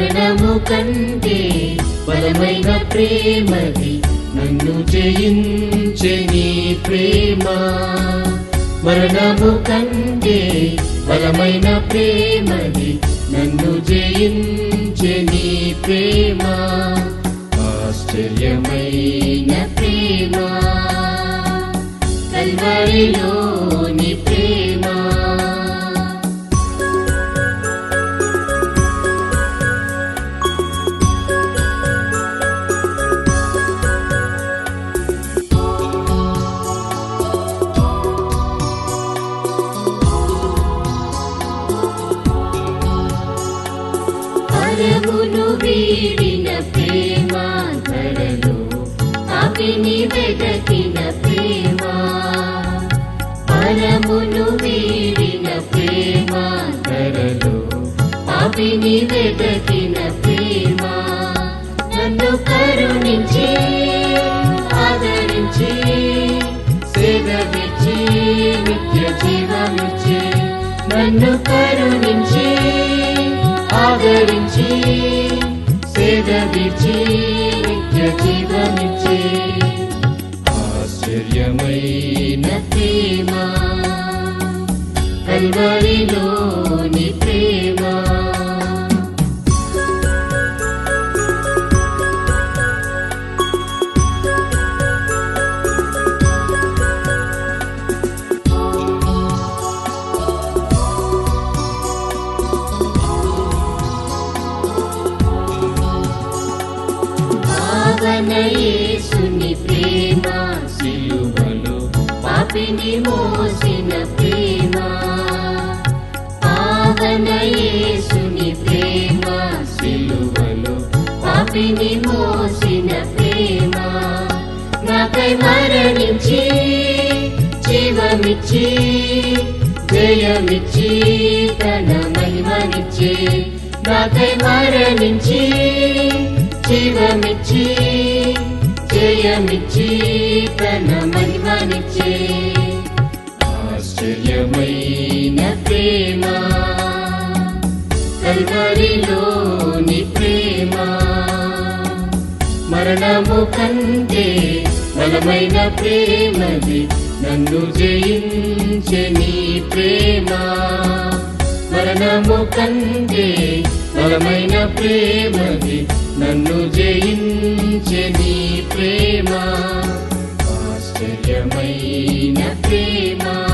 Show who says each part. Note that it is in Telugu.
Speaker 1: కంటే బలమైన ప్రేమది నన్ను జయించే నీ ప్రేమ. మరణము కంటే బలమైన ప్రేమది నన్ను జయించే నీ ప్రేమ. ఆశ్చర్యమైన ప్రేమ. కల్వరిలోని ప్రేమ పరమును వీడిన ప్రేమాంతరలు ధరలు పాపిని వెదకిన ప్రేమా. పరమును వీడిన ప్రేమాంతరలు ధరలు పాపిని వెదకిన ప్రేమా. నన్ను కరుణించి ఆదరించి సేదవిచ్చి నిత్య జీవమిచ్చి నన్ను కరుణించి ఆదరించి సేదవిచ్చి నిత్య జీవమిచ్చి. ఆశ్చర్యమైన ప్రేమ కల్వరిలో పావనయేసుని ప్రేమ సిలువలో పాపిని మోసిన ప్రేమ. పావనయేసుని ప్రేమ సిలువలో పాపిని మోసిన ప్రేమ. నాకై మరణించి జీవమిచ్చి జయమిచ్చి తన మహిమనిచ్చి నాకై మరణించి జీవమిచ్చి జయమిచ్చి తన మహిమనిచ్చి ఆశ్చర్యమైన ప్రేమ కల్వరిలోని ప్రేమ. మరణము కంటే బలమైన ప్రేమది నన్ను జయించే నీ ప్రేమ. మరణము కంటే బలమైన ప్రేమది నన్ను జయించే నీ ప్రేమ. ఆశ్చర్యమైన ప్రేమ.